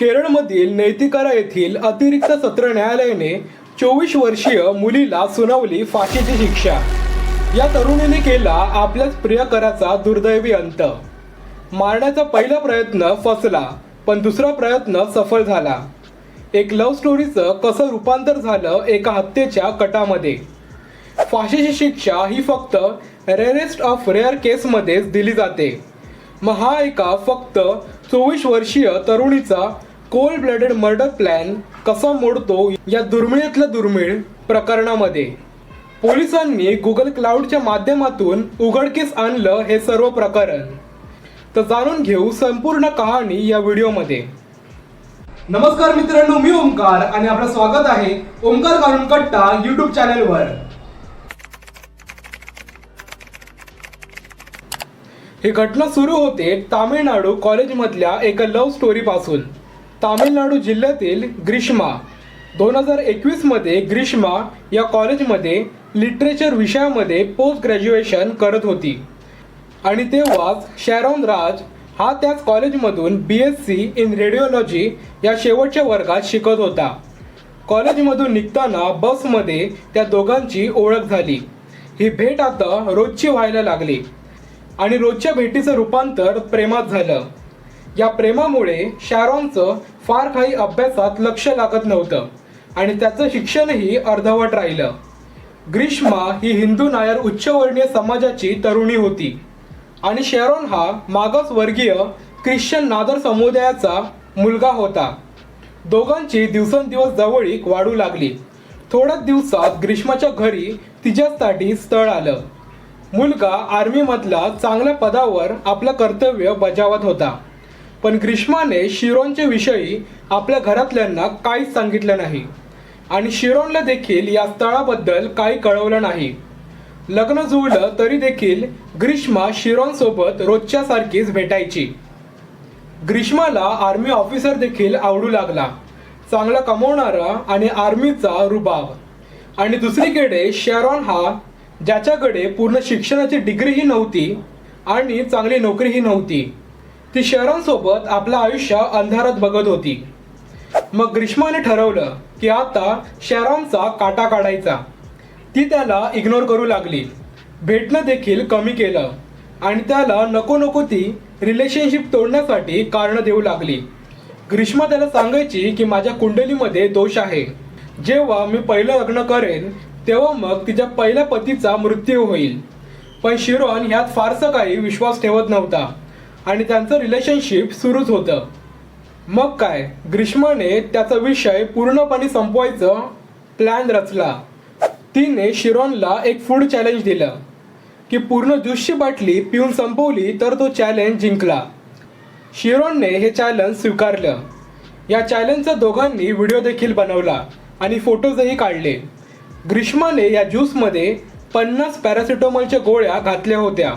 केरळमधील नैतिकारा येथील अतिरिक्त सत्र न्यायालयाने चोवीस वर्षीय मुलीला सुनावली फाशीची शिक्षा. या तरुणीने केला आपल्याच प्रियकराचा दुर्दैवी अंत. मारण्याचा पहिला प्रयत्न फसला पण दुसरा प्रयत्न सफल झाला. एक लव्ह स्टोरीचं कसं रूपांतर झालं एका हत्येच्या कटामध्ये? फाशीची शिक्षा ही फक्त रेअरेस्ट ऑफ रेअर केसमध्येच दिली जाते. मग हा एका फक्त चोवीस वर्षीय तरुणीचा कोल्ड ब्लडेड मर्डर प्लॅन कसा मोडतो या दुर्मिळातल्या दुर्मिळ प्रकरणामध्ये? पोलिसांनी गुगल क्लाउडच्या माध्यमातून उघडकीस आणलं हे सर्व प्रकरण. तर जाणून घेऊ संपूर्ण कहाणी या व्हिडिओमध्ये. नमस्कार मित्रांनो मी ओमकार आणि आपलं स्वागत आहे ओमकार काढून कट्टा युट्यूब चॅनेलवर. ही घटना सुरू होते तामिळनाडू कॉलेजमधल्या एका लव्ह स्टोरीपासून. तामिळनाडू जिल्ह्यातील ग्रीष्मा. दोन हजार एकवीसमध्ये ग्रीष्मा या कॉलेजमध्ये लिटरेचर विषयामध्ये पोस्ट ग्रॅज्युएशन करत होती. आणि तेव्हाच शॅरॉन राज हा त्याच कॉलेजमधून B S C in radiology या शेवटच्या वर्गात शिकत होता. कॉलेजमधून निघताना बसमध्ये त्या दोघांची ओळख झाली. ही भेट आता रोजची व्हायला लागली. आणि रोजच्या भेटीचं रूपांतर प्रेमात झालं. या प्रेमामुळे शॅरॉनचं फार काही अभ्यासात लक्ष लागत नव्हतं. आणि त्याचं शिक्षणही अर्धवट राहिलं. ग्रीष्मा ही हिंदू नायर उच्चवर्णीय समाजाची तरुणी होती. आणि शेरॉन हा मागास वर्गीय ख्रिश्चन नादर समुदायाचा मुलगा होता. दोघांची दिवसेंदिवस जवळीक वाढू लागली. थोड्याच दिवसात ग्रीष्माच्या घरी तिच्यासाठी स्थळ आलं. मुलगा आर्मीमधला चांगल्या पदावर आपलं कर्तव्य बजावत होता. पण ग्रीष्माने शिरोनच्या विषयी आपल्या घरातल्यांना काहीच सांगितलं नाही. आणि शिरोनला देखील या स्थळाबद्दल काही कळवलं नाही. लग्न जुळलं तरी देखील ग्रीष्मा शिरोनसोबत रोजच्या सारखीच भेटायची. ग्रीष्माला आर्मी ऑफिसर देखील आवडू लागला. चांगला कमवणारा आणि आर्मीचा रुबाब. आणि दुसरीकडे शेरॉन हा ज्याच्याकडे पूर्ण शिक्षणाची डिग्रीही नव्हती आणि चांगली नोकरीही नव्हती. ती शहरांसोबत आपलं आयुष्य अंधारात बघत होती. मग ग्रीष्माने ठरवलं की आता शहरांचा काटा काढायचा. ती त्याला इग्नोर करू लागली. भेटणं देखील कमी केलं आणि त्याला नको नको ती रिलेशनशिप तोडण्यासाठी कारणं देऊ लागली. ग्रीष्मा त्याला सांगायची की माझ्या कुंडलीमध्ये दोष आहे. जेव्हा मी पहिलं लग्न करेन तेव्हा मग तिच्या पहिल्या पतीचा मृत्यू होईल. पण शिरोन ह्यात फारसं काही विश्वास ठेवत नव्हता. आणि त्यांचं रिलेशनशिप सुरूच होतं. मग काय? ग्रीष्माने त्याचा विषय पूर्णपणे संपवायचं प्लॅन रचला. तिने शिरोनला एक फूड चॅलेंज दिलं. की पूर्ण ज्यूसची बाटली पिऊन संपवली तर तो चॅलेंज जिंकला. शिरोनने हे चॅलेंज स्वीकारलं. या चॅलेंजचा दोघांनी व्हिडिओ देखील बनवला आणि फोटोजही काढले. ग्रीष्माने या ज्यूसमध्ये पन्नास पॅरासिटोमॉलच्या गोळ्या घातल्या होत्या.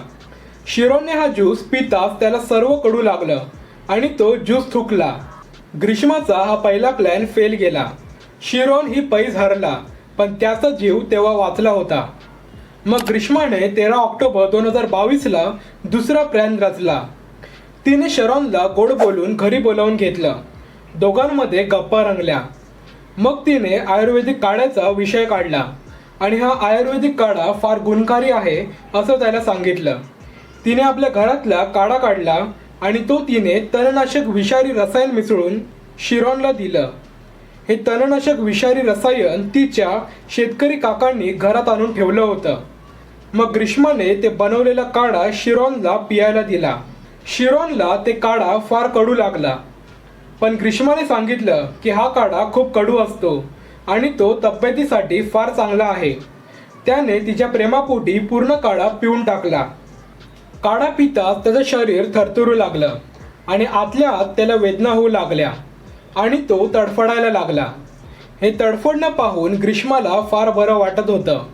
शिरोनने हा ज्यूस पिताच त्याला सर्व कडू लागलं आणि तो ज्यूस थुकला. ग्रीष्माचा हा पहिला प्लॅन फेल गेला. शिरोन ही पैज हरला पण त्याचा जीव तेव्हा वाचला होता. मग ग्रीष्माने तेरा ऑक्टोबर दोन हजार बावीसला दुसरा प्लॅन रचला. तिने शरॉनला गोड बोलून घरी बोलावून घेतलं. दोघांमध्ये गप्पा रंगल्या. मग तिने आयुर्वेदिक काढ्याचा विषय काढला. आणि हा आयुर्वेदिक काढा फार गुणकारी आहे असं त्याला सांगितलं. तिने आपल्या घरातला काढा काढला आणि तो तिने तणनाशक विषारी रसायन मिसळून शिरॉनला दिलं. हे तणनाशक विषारी रसायन तिच्या शेतकरी काकांनी घरात आणून ठेवलं होतं. मग ग्रीष्माने ते बनवलेला काढा शिरॉनला पियायला दिला. शिरॉनला ते काढा फार कडू लागला. पण ग्रीष्माने सांगितलं की हा काढा खूप कडू असतो आणि तो तब्येतीसाठी फार चांगला आहे. त्याने तिच्या प्रेमापोटी पूर्ण काढा पिऊन टाकला. काढा पिताच त्याचं शरीर थरथरू लागलं आणि आतल्या आत त्याला वेदना होऊ लागल्या आणि तो तडफडायला लागला. हे तडफडणं पाहून ग्रीष्माला फार बरं वाटत होतं.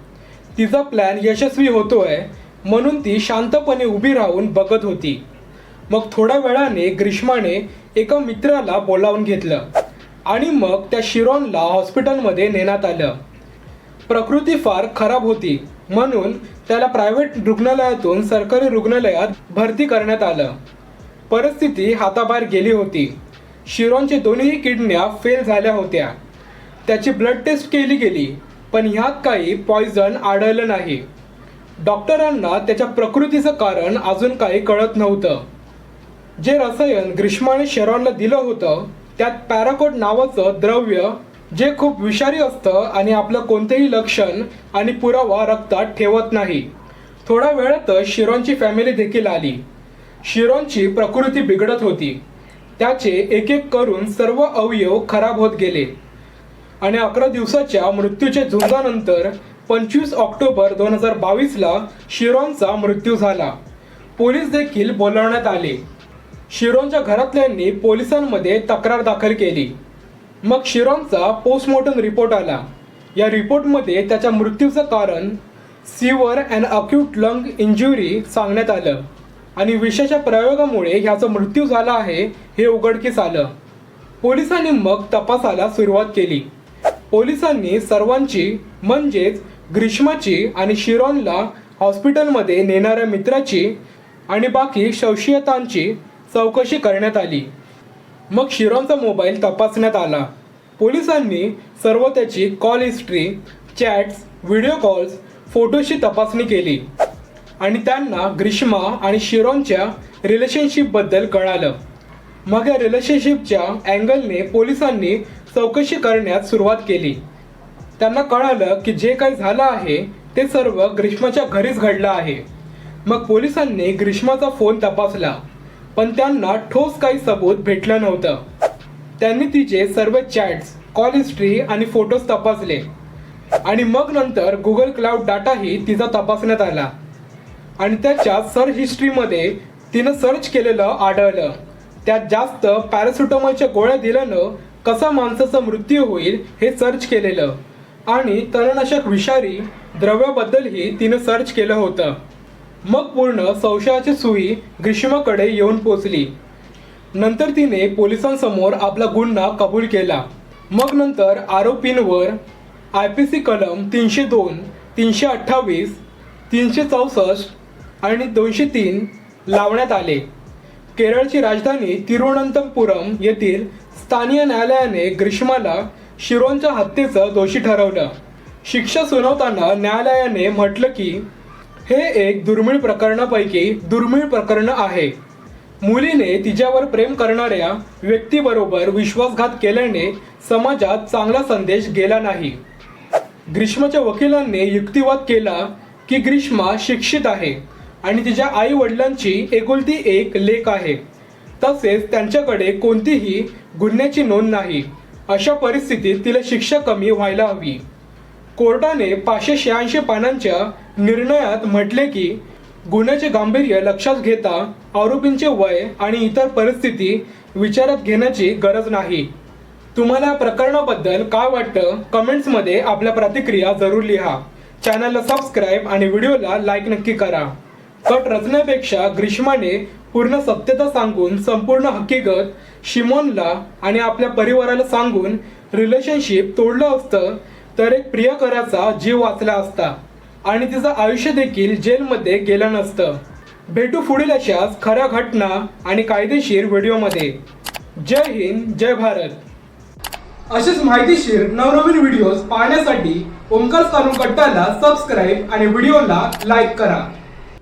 तिचा प्लॅन यशस्वी होतोय म्हणून ती शांतपणे उभी राहून बघत होती. मग थोड्या वेळाने ग्रीष्माने एका मित्राला बोलावून घेतलं आणि मग त्या शिरॉनला हॉस्पिटलमध्ये नेण्यात आलं. प्रकृती फार खराब होती. म्हणून त्याला प्रायव्हेट रुग्णालयातून सरकारी रुग्णालयात भरती करण्यात आलं. परिस्थिती हाताबाहेर गेली होती. शिरोनचे दोन्ही किडन्या फेल झाल्या होत्या. त्याची ब्लड टेस्ट केली गेली पण ह्यात काही पॉयझन आढळलं नाही. डॉक्टरांना त्याच्या प्रकृतीचं कारण अजून काही कळत नव्हतं. जे रसायन ग्रीष्माने शेरॉनला दिलं होतं त्यात पॅराकोट नावाचं द्रव्य जे खूप विषारी असतं आणि आपलं कोणतेही लक्षण आणि पुरावा रक्तात ठेवत नाही. थोड्या वेळातच शिरोनची फॅमिली देखील आली. शिरोनची प्रकृती बिघडत होती. त्याचे एक एक करून सर्व अवयव खराब होत गेले. आणि अकरा दिवसाच्या मृत्यूच्या झुंजानंतर पंचवीस ऑक्टोबर दोन हजार बावीसला शिरोनचा मृत्यू झाला. पोलीस देखील बोलावण्यात आले. शिरोनच्या घरातल्यांनी पोलिसांमध्ये तक्रार दाखल केली. मग शिरोनचा पोस्टमॉर्टम रिपोर्ट आला. या रिपोर्टमध्ये त्याच्या मृत्यूचं कारण severe and acute lung injury सांगण्यात आलं. आणि विषाच्या प्रयोगामुळे ह्याचा मृत्यू झाला आहे हे उघडकीस आलं. पोलिसांनी मग तपासाला सुरुवात केली. पोलिसांनी सर्वांची म्हणजेच ग्रीष्माची आणि शिरॉनला हॉस्पिटलमध्ये नेणाऱ्या मित्राची आणि बाकी शौशियतांची चौकशी करण्यात आली. मग शिरॉनचा मोबाईल तपासण्यात आला. पोलिसांनी सर्व त्याची call history chats video calls फोटोशी तपासणी केली. आणि त्यांना ग्रीष्मा आणि शिरॉनच्या रिलेशनशिपबद्दल कळालं. मग या रिलेशनशिपच्या अँगलने पोलिसांनी चौकशी करण्यास सुरुवात केली. त्यांना कळालं की जे काही झालं आहे ते सर्व ग्रीष्माच्या घरीच घडलं आहे. मग पोलिसांनी ग्रीष्माचा फोन तपासला. पण त्यांना ठोस काही सबूत भेटलं नव्हतं. त्यांनी तिचे सर्व चॅट्स कॉल हिस्ट्री आणि फोटोज तपासले. आणि मग नंतर गुगल क्लाउड डाटाही तिचा तपासण्यात आला. आणि त्याच्या सर्च हिस्ट्रीमध्ये तिनं सर्च केलेलं आढळलं. त्यात जास्त पॅरासिटोमॉलच्या गोळ्या दिल्यानं कसा माणसाचा मृत्यू होईल हे सर्च केलेलं. आणि तणनाशक विषारी द्रव्याबद्दलही तिनं सर्च केलं होतं. मग पूर्ण संशयाची सुई ग्रीष्माकडे येऊन पोचली. नंतर तिने पोलिसांसमोर आपला गुन्हा कबूल केला. मग नंतर आरोपींवर आय पी सी कलम तीनशे दोन तीनशे अठ्ठावीस तीनशे चौसष्ट आणि दोनशे तीन लावण्यात आले. केरळची राजधानी तिरुवनंतपुरम येथील स्थानीय न्यायालयाने ग्रीष्माला शिरोनच्या हत्येचं दोषी ठरवलं. शिक्षा सुनावताना न्यायालयाने म्हटलं की हे एक दुर्मिळ प्रकरणापैकी दुर्मिळ प्रकरण आहे. मुलीने तिच्यावर प्रेम करणाऱ्या व्यक्तीबरोबर विश्वासघात केल्याने समाजात चांगला संदेश गेला नाही. ग्रीष्माच्या वकिलांनी युक्तिवाद केला की ग्रीष्मा शिक्षित आहे आणि तिच्या आई वडिलांची एकुलती एक लेख आहे. तसेच त्यांच्याकडे कोणतीही गुन्ह्याची नोंद नाही. अशा परिस्थितीत तिला शिक्षा कमी व्हायला हवी. कोर्टाने पाचशे शहाऐंशी पानांच्या निर्णयात म्हटले की गुन्ह्याचे गांभीर्य लक्षात घेता आरोपींचे वय आणि इतर परिस्थिती विचारात घेण्याची गरज नाही. तुम्हाला या प्रकरणाबद्दल काय वाटतं कमेंट्समध्ये आपल्या प्रतिक्रिया जरूर लिहा. चॅनलला सबस्क्राईब आणि व्हिडिओला लाईक नक्की करा. कट रचण्यापेक्षा ग्रीष्माने पूर्ण सत्यता सांगून संपूर्ण हकीकत शिमोनला आणि आपल्या परिवाराला सांगून रिलेशनशिप तोडलं असतं तर एक प्रियकराचा जीव वाचला असता. आणि तिचं आयुष्य देखील जेलमध्ये गेलं नसतं. भेटू पुढील अशाच खऱ्या घटना आणि कायदेशीर व्हिडिओमध्ये. जय हिंद जय भारत. असेच माहितीशीर नवनवीन व्हिडिओज पाहण्यासाठी ओमकार सानू कट्टाला सबस्क्राईब आणि व्हिडिओला लाईक करा.